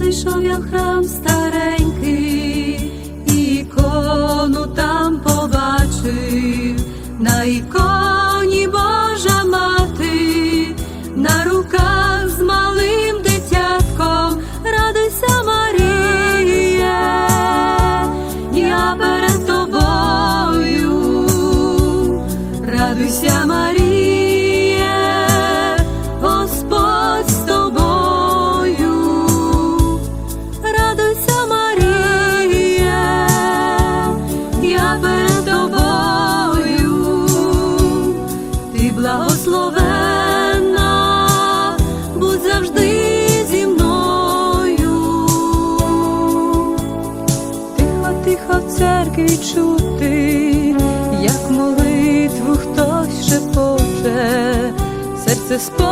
зайшов я в храм старенький, серце сповнюється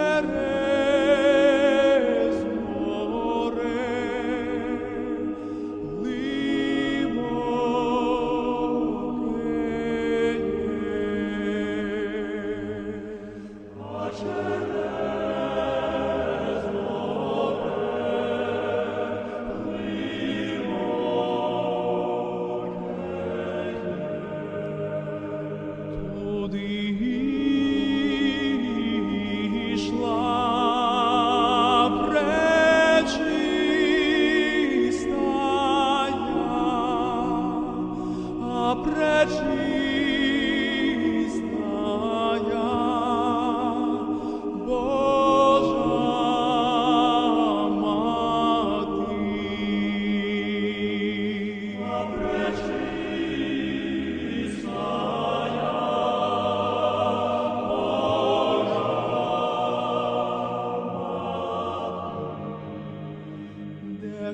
Miserere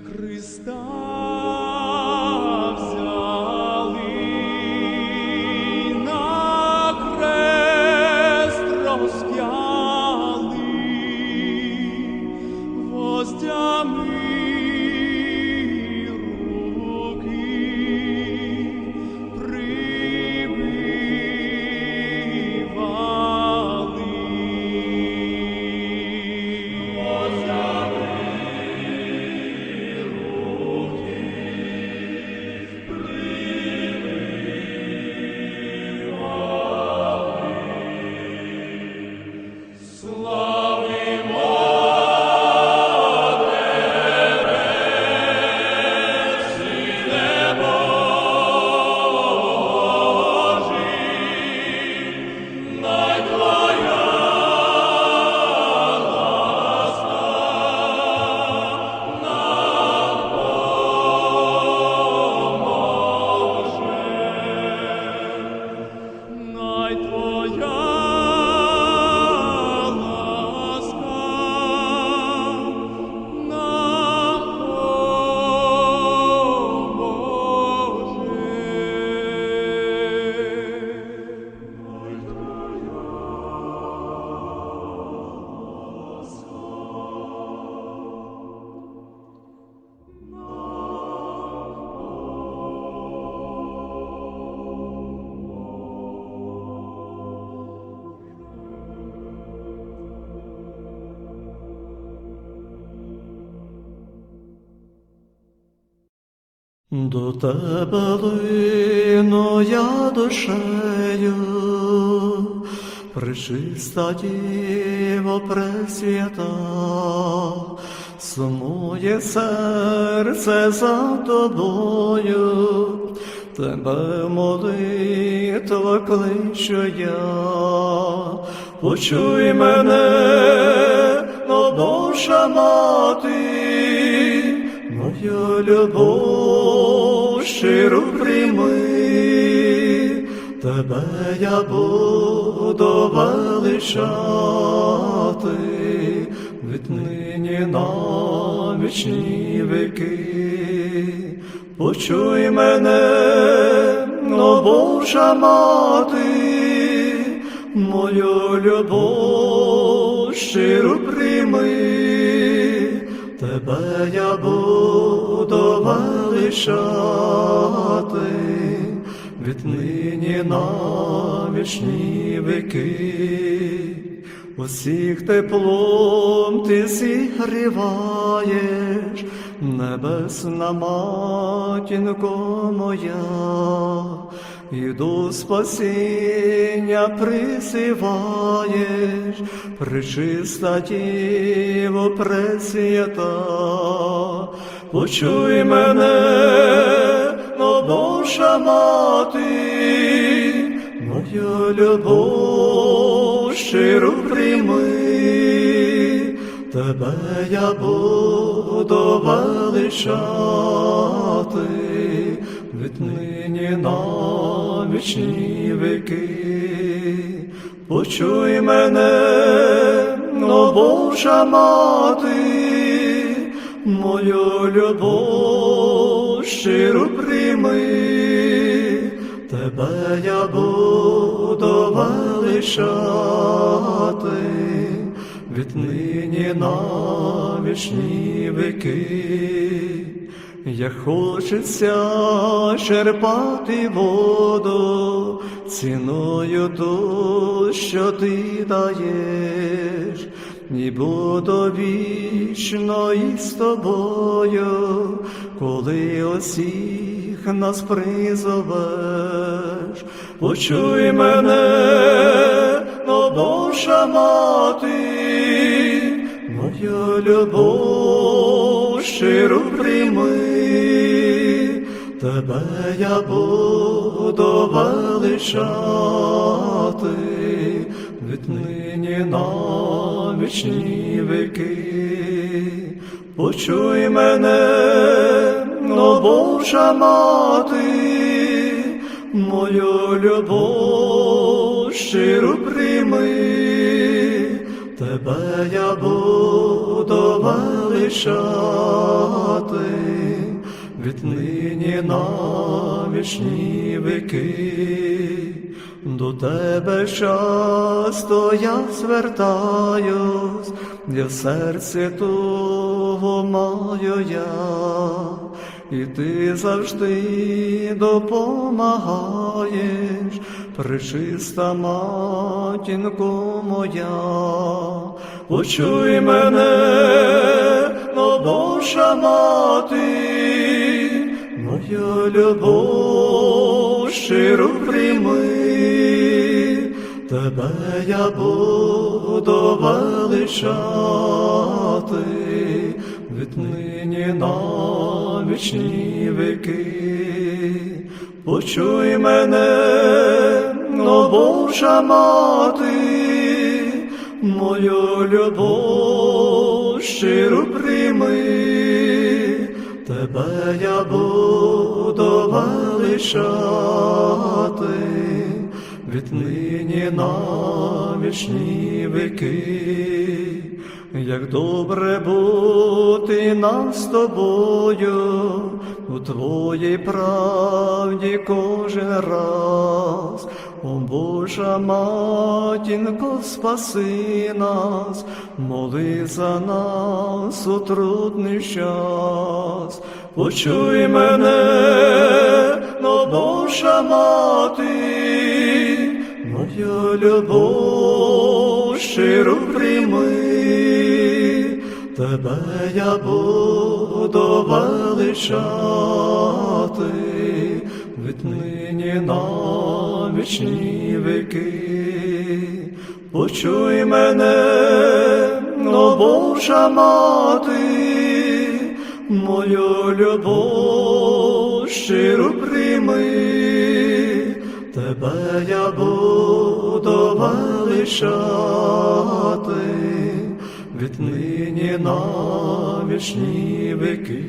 Христа До тебе лину я душею, причиста діво пресвята, сумує серце за тобою, тебе молитва кличу я, почуй мене, но Божа мати, Мою любов щиру прийми, тебе я буду величати, віднині на вічні віки. Почуй мене, но Божа мати, мою любов щиру прийми. Тебе я буду величати, віднині на вічні віки. Усіх теплом ти зігріваєш, небесна матінко моя, і до спасіння присиваєш, причиста діво пресвята, почуй мене, но Божа мати, мою любов щиру прийми, тебе я буду величати, віднині на вічні віки. Почуй мене, но Божа мати, мою любов щиру прийми, тебе я буду величати, віднині на вічні віки. Як хочеться черпати воду, ціною ту, що ти даєш, і буду вічно із тобою, коли усіх нас призовеш, почуй мене, но Божа мати, мою любов щиру прийми, тебе я буду величати, віднині на вічні віки. Почуй мене, но Божа мати, мою любов щиру прийми, тебе я буду величати, віднині на вічні віки. До тебе часто я звертаюсь, я в серці того маю я, і ти завжди допомагаєш, причиста матінко моя, почуй мене, но Божа мати, мою любов щиру прийми, тебе я буду величати, віднині на вічні віки. Почуй мене, но Божа мати, мою любов щиру прийми, тебе я буду величати, віднині на вічні віки. Як добре бути нам з тобою у твоїй правді кожен раз, о Божа матінко, спаси нас, моли за нас у трудний час, почуй мене, но Божа мати, мою любов щиру прийми, тебе я буду величати, віднині на вічні віки. Почуй мене, о Божа мати, мою любов щиру прийми, тебе я буду величати, віднині на вічні віки.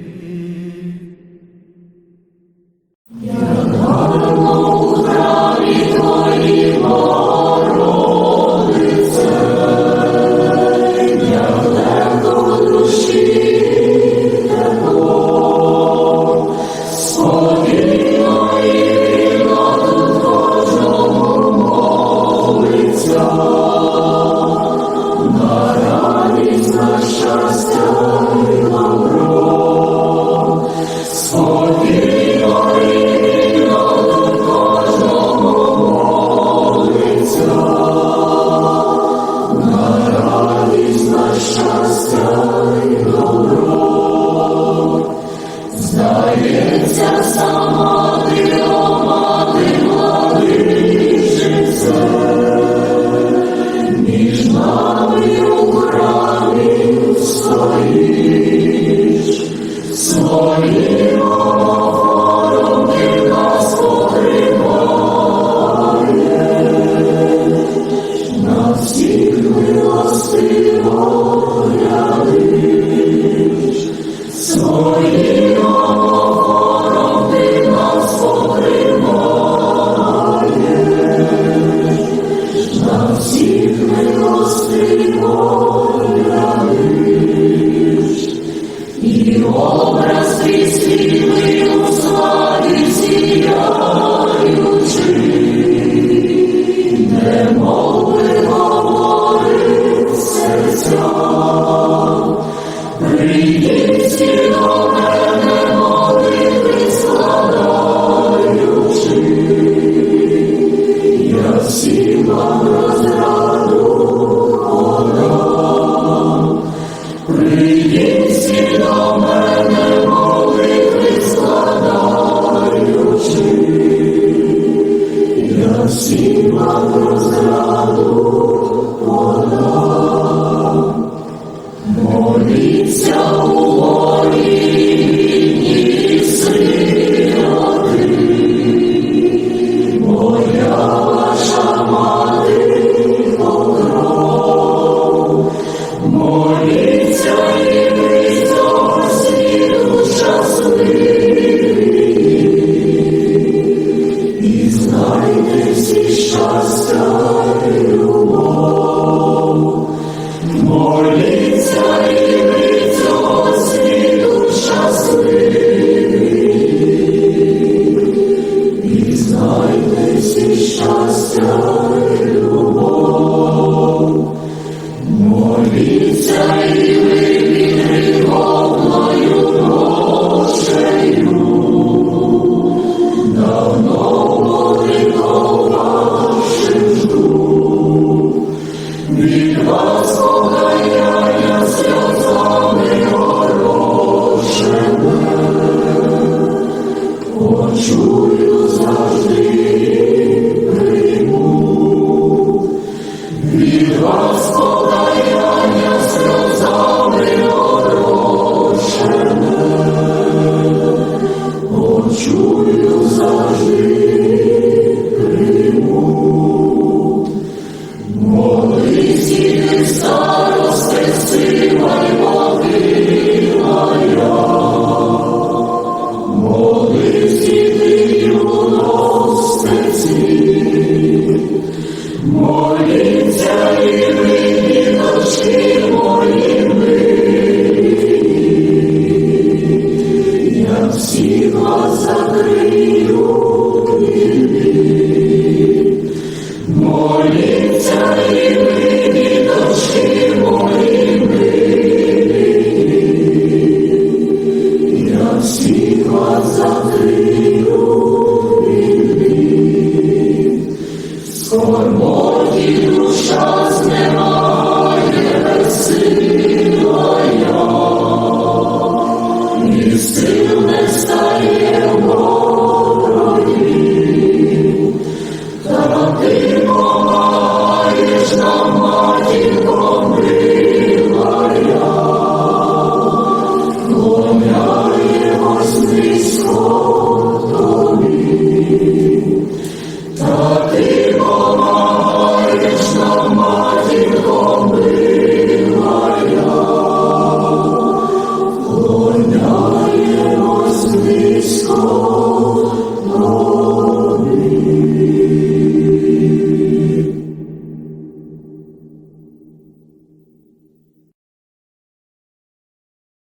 Чую завжди